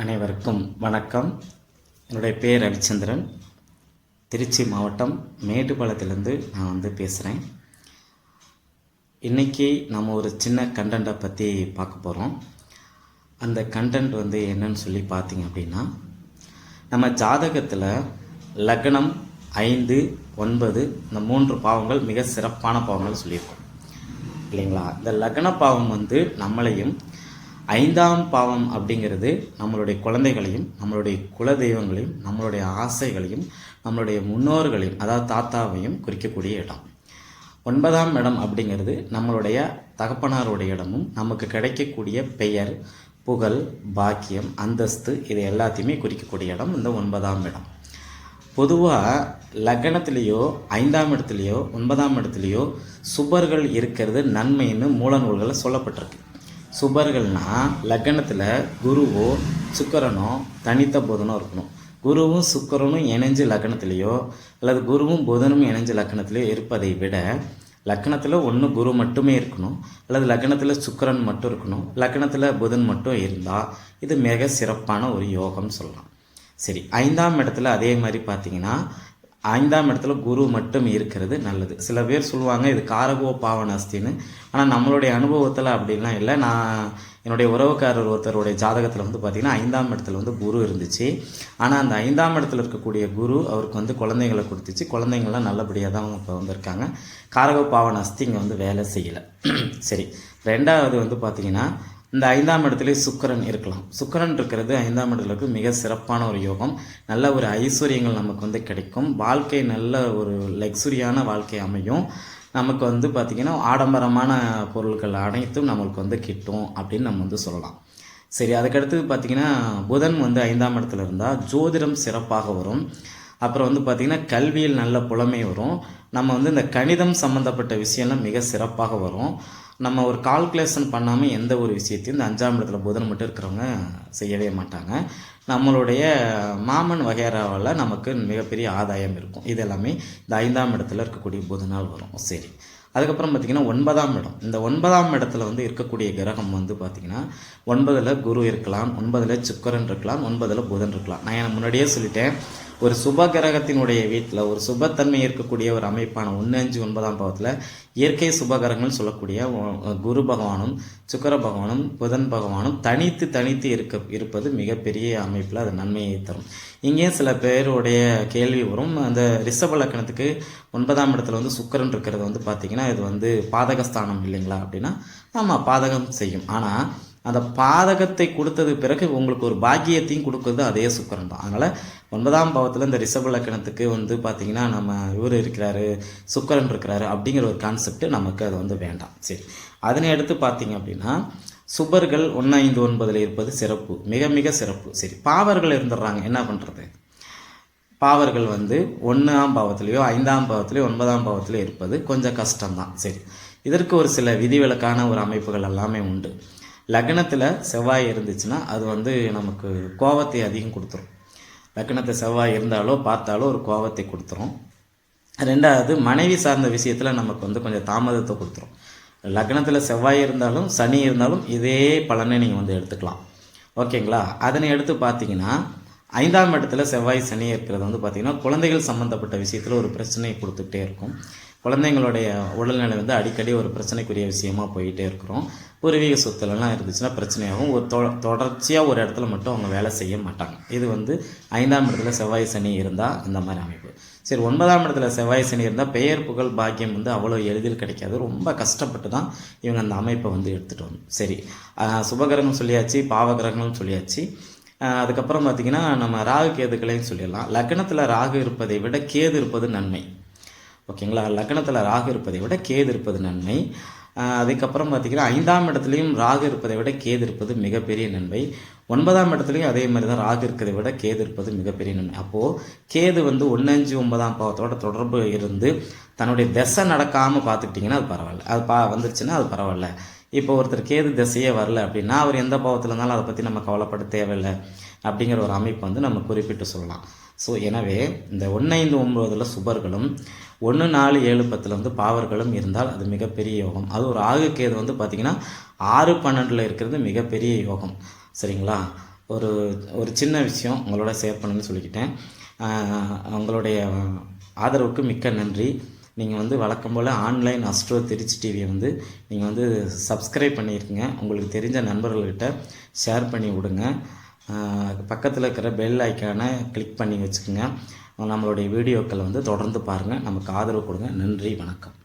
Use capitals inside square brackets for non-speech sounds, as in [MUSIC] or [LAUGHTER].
அனைவருக்கும் வணக்கம். என்னுடைய பேர் ரவிச்சந்திரன். திருச்சி மாவட்டம் மேட்டுப்பாளையத்திலேருந்து நான் வந்து பேசுகிறேன் இன்றைக்கி நம்ம ஒரு சின்ன கண்டென்ட்டை பற்றி பார்க்க போகிறோம் அந்த கண்டென்ட் வந்து என்னன்னு சொல்லி பார்த்தீங்க அப்படின்னா நம்ம ஜாதகத்தில் லக்னம் ஐந்து ஒன்பது இந்த மூன்று பாவங்கள் மிக சிறப்பான பாவங்கள் சொல்லியிருக்கோம். இல்லைங்களா? இந்த லக்ன பாவம் வந்து நம்மளையும் ஐந்தாம் பாவம் அப்படிங்கிறது நம்மளுடைய குழந்தைகளையும் நம்மளுடைய குல தெய்வங்களையும் நம்மளுடைய ஆசைகளையும் நம்மளுடைய முன்னோர்களையும் அதாவது தாத்தாவையும் குறிக்கக்கூடிய இடம். ஒன்பதாம் இடம் அப்படிங்கிறது நம்மளுடைய தகப்பனாருடைய இடமும் நமக்கு கிடைக்கக்கூடிய பெயர் புகழ் பாக்கியம் அந்தஸ்து இது எல்லாத்தையுமே குறிக்கக்கூடிய இடம் இந்த ஒன்பதாம் இடம். பொதுவாக லக்னத்திலேயோ ஐந்தாம் இடத்துலையோ ஒன்பதாம் இடத்துலையோ சுபர்கள் இருக்கிறது நன்மைன்னு மூல நூல்களில் சொல்லப்பட்டிருக்கு. சுபர்கள்னால் லக்னத்தில் குருவோ சுக்கரனோ தனித்த புதனோ இருக்கணும். குருவும் சுக்கரனும் இணைஞ்சு லக்னத்திலேயோ அல்லது குருவும் புதனும் இணைஞ்சு லக்னத்திலேயோ இருப்பதை விட லக்னத்தில் ஒன்று குரு மட்டுமே இருக்கணும். அல்லது லக்னத்தில் சுக்கரன் மட்டும் இருக்கணும். லக்னத்தில் புதன் மட்டும் இருந்தால் இது மிக சிறப்பான ஒரு யோகம்னு சொல்லலாம். சரி ஐந்தாம் இடத்துல அதே மாதிரி பார்த்தீங்கன்னா ஐந்தாம் இடத்துல குரு மட்டும் இருக்கிறது நல்லது. சில பேர் சொல்லுவாங்க இது காரகோ பாவனாஸ்தின்னு. ஆனால் நம்மளுடைய அனுபவத்தில் அப்படிலாம் இல்லை. நான் என்னுடைய உறவுக்காரர் ஒருத்தருடைய ஜாதகத்தில் வந்து பார்த்திங்கன்னா ஐந்தாம் இடத்துல வந்து குரு இருந்துச்சு. ஆனால் அந்த ஐந்தாம் இடத்துல இருக்கக்கூடிய குரு அவருக்கு வந்து குழந்தைங்களை கொடுத்துச்சு. குழந்தைங்கள்லாம் நல்லபடியாக தான் இப்போ வந்திருக்காங்க. காரகோ பாவன அஸ்தி இங்கே வந்து வேலை செய்யலை. [CLEARS THROAT] சரி. ரெண்டாவது வந்து பார்த்திங்கன்னா இந்த ஐந்தாம் இடத்துலேயே சுக்கரன் இருக்கலாம். சுக்கரன் இருக்கிறது ஐந்தாம் இடத்துலக்கு மிக சிறப்பான ஒரு யோகம். நல்ல ஒரு ஐஸ்வர்யங்கள் நமக்கு வந்து கிடைக்கும். வாழ்க்கை நல்ல ஒரு லக்ஸுரியான வாழ்க்கை அமையும். நமக்கு வந்து பார்த்திங்கன்னா ஆடம்பரமான பொருட்கள் அனைத்தும் நம்மளுக்கு வந்து கிட்டும் அப்படின்னு நம்ம வந்து சொல்லலாம். சரி அதுக்கடுத்து பார்த்திங்கன்னா புதன் வந்து ஐந்தாம் இடத்துல இருந்தால் ஜோதிடம் சிறப்பாக வரும். அப்புறம் வந்து பார்த்திங்கன்னா கல்வியில் நல்ல புலமை வரும். நம்ம வந்து இந்த கணிதம் சம்மந்தப்பட்ட விஷயம்லாம் மிக சிறப்பாக வரும். நம்ம ஒரு கால்குலேஷன் பண்ணாமல் எந்த ஒரு விஷயத்தையும் இந்த அஞ்சாம் இடத்துல புதன் மட்டும் இருக்கிறவங்க செய்யவே மாட்டாங்க. நம்மளுடைய மாமன் வகைராவில் நமக்கு மிகப்பெரிய ஆதாயம் இருக்கும். இது எல்லாமே இந்த ஐந்தாம் இடத்துல இருக்கக்கூடிய புதனால் வரும். சரி. அதுக்கப்புறம் பார்த்திங்கன்னா ஒன்பதாம் இடம். இந்த ஒன்பதாம் இடத்துல வந்து இருக்கக்கூடிய கிரகம் வந்து பார்த்திங்கன்னா ஒன்பதில் குரு இருக்கலாம் ஒன்பதில் சுக்கரன் இருக்கலாம் ஒன்பதில் புதன் இருக்கலாம். நான் முன்னாடியே சொல்லிட்டேன். ஒரு சுப கிரகத்தினுடைய வீட்டில் ஒரு சுபத்தன்மை இருக்கக்கூடிய ஒரு அமைப்பான ஒன்று அஞ்சு ஒன்பதாம் பாவத்தில் இயற்கை சுபகரங்கள் சொல்லக்கூடிய குரு பகவானும் சுக்கர பகவானும் புதன் பகவானும் தனித்து தனித்து இருக்க இருப்பது மிகப்பெரிய அமைப்பில் அது நன்மையை தரும். இங்கே சில பேருடைய கேள்வி வரும். அந்த ரிஷப லக்கணத்துக்கு ஒன்பதாம் இடத்துல வந்து சுக்கரன் இருக்கிறது வந்து பார்த்திங்கன்னா இது வந்து பாதகஸ்தானம் இல்லைங்களா அப்படின்னா ஆமாம் பாதகம் செய்யும். ஆனால் அந்த பாதகத்தை கொடுத்தது பிறகு உங்களுக்கு ஒரு பாக்கியத்தையும் கொடுக்குறது அதே சுக்கரன் தான் அதனால் ஒன்பதாம் பாவத்தில் இந்த ரிஷப லக்கணத்துக்கு வந்து பார்த்திங்கன்னா நம்ம இவர் இருக்கிறாரு சுக்கரன் இருக்கிறாரு அப்படிங்கிற ஒரு கான்செப்ட் நமக்கு அது வந்து வேண்டாம். சரி. அதனை எடுத்து பார்த்தீங்க அப்படின்னா சுபர்கள் ஒன்று ஐந்து ஒன்பதில் இருப்பது சிறப்பு. மிக மிக சிறப்பு. சரி. பாவர்கள் இருந்துடுறாங்க. என்ன பண்ணுறது பாவர்கள் வந்து ஒன்றாம் பாவத்திலேயோ ஐந்தாம் பாவத்திலேயோ ஒன்பதாம் பாவத்திலேயோ இருப்பது கொஞ்சம் கஷ்டம்தான். சரி. இதற்கு ஒரு சில விதிவிலக்கான ஒரு அமைப்புகள் எல்லாமே உண்டு. லக்னத்தில் செவ்வாய் இருந்துச்சுன்னா அது வந்து நமக்கு கோபத்தை அதிகம் கொடுத்துரும். லக்னத்தை செவ்வாய் இருந்தாலோ பார்த்தாலோ ஒரு கோபத்தை கொடுத்துரும். ரெண்டாவது மனைவி சார்ந்த விஷயத்தில் நமக்கு வந்து கொஞ்சம் தாமதத்தை கொடுத்துரும். லக்னத்தில் செவ்வாய் இருந்தாலும் சனி இருந்தாலும் இதே பலனை நீங்கள் வந்து எடுத்துக்கலாம். ஓகேங்களா? அதனை எடுத்து பார்த்தீங்கன்னா ஐந்தாம் இடத்துல செவ்வாய் சனி இருக்கிறது வந்து பார்த்திங்கன்னா குழந்தைகள் சம்மந்தப்பட்ட விஷயத்தில் ஒரு பிரச்சனையை கொடுத்துக்கிட்டே இருக்கும். குழந்தைங்களுடைய உடல்நிலை வந்து அடிக்கடி ஒரு பிரச்சனைக்குரிய விஷயமா போயிட்டே இருக்கிறோம். பூர்வீக சொத்துலலாம் இருந்துச்சுன்னா பிரச்சனையாகும். ஒரு தொ தொடர்ச்சியாக ஒரு இடத்துல மட்டும் அவங்க வேலை செய்ய மாட்டாங்க. இது வந்து ஐந்தாம் இடத்துல செவ்வாய் சனி இருந்தால் இந்த மாதிரி அமைப்பு. சரி ஒன்பதாம் இடத்துல செவ்வாய் சனி இருந்தால் பெயர் புகழ் பாக்கியம் வந்து அவ்வளோ எளிதில் கிடைக்காது. ரொம்ப கஷ்டப்பட்டு தான் இவங்க அந்த அமைப்பை வந்து எடுத்துகிட்டு வரணும் சரி சுபகிரகம் சொல்லியாச்சு பாவகிரகம்னு சொல்லியாச்சு. அதுக்கப்புறம் பார்த்திங்கன்னா நம்ம ராகு கேதுக்களையும் சொல்லிடலாம். லக்னத்தில் ராகு இருப்பதை விட கேது இருப்பது நன்மை. ஓகேங்களா? லக்னத்தில் ராகு இருப்பதை விட கேது இருப்பது நன்மை. அதுக்கப்புறம் பார்த்திங்கன்னா ஐந்தாம் இடத்துலையும் ராகு இருப்பதை விட கேது இருப்பது மிகப்பெரிய நன்மை. ஒன்பதாம் இடத்துலையும் அதே மாதிரி தான் ராகு இருக்கிறதை விட கேது இருப்பது மிகப்பெரிய நன்மை. அப்போது கேது வந்து ஒன்று அஞ்சு ஒன்பதாம் பாவத்தோட தொடர்பு இருந்து தன்னுடைய திசை நடக்காமல் பார்த்துக்கிட்டிங்கன்னா அது பரவாயில்ல. அது பா வந்துருச்சுன்னா அது பரவாயில்ல. இப்போ ஒருத்தர் கேது திசையே வரல அப்படின்னா அவர் எந்த பாவத்தில் இருந்தாலும் அதை பற்றி நம்ம கவலைப்பட தேவையில்லை அப்படிங்கிற ஒரு அமைப்பு வந்து நம்ம குறிப்பிட்டு சொல்லலாம். ஸோ எனவே இந்த ஒன்று ஐந்து ஒம்பதில் சுபர்களும் ஒன்று நாலு ஏழு பத்தில் வந்து பாவர்களும் இருந்தால் அது மிகப்பெரிய யோகம். அது ஒரு ஆகு கேது வந்து பார்த்திங்கன்னா ஆறு பன்னெண்டில் இருக்கிறது மிகப்பெரிய யோகம். சரிங்களா? ஒரு ஒரு சின்ன விஷயம் உங்களோட ஷேர் பண்ணுன்னு சொல்லிக்கிட்டேன். உங்களுடைய ஆதரவுக்கு மிக்க நன்றி. நீங்கள் வந்து வழக்கம் போல் ஆன்லைன் அஸ்ட்ரோ திருச்சி டிவியை வந்து நீங்கள் வந்து சப்ஸ்கிரைப் பண்ணியிருக்கீங்க உங்களுக்கு தெரிஞ்ச நண்பர்கள்கிட்ட ஷேர் பண்ணி விடுங்க. பக்கத்தில் இருக்கிற பெல் ஐக்கானை கிளிக் பண்ணி வச்சுக்கோங்க. நம்மளுடைய வீடியோக்களை வந்து தொடர்ந்து பாருங்கள் நமக்கு ஆதரவு கொடுங்க. நன்றி. வணக்கம்.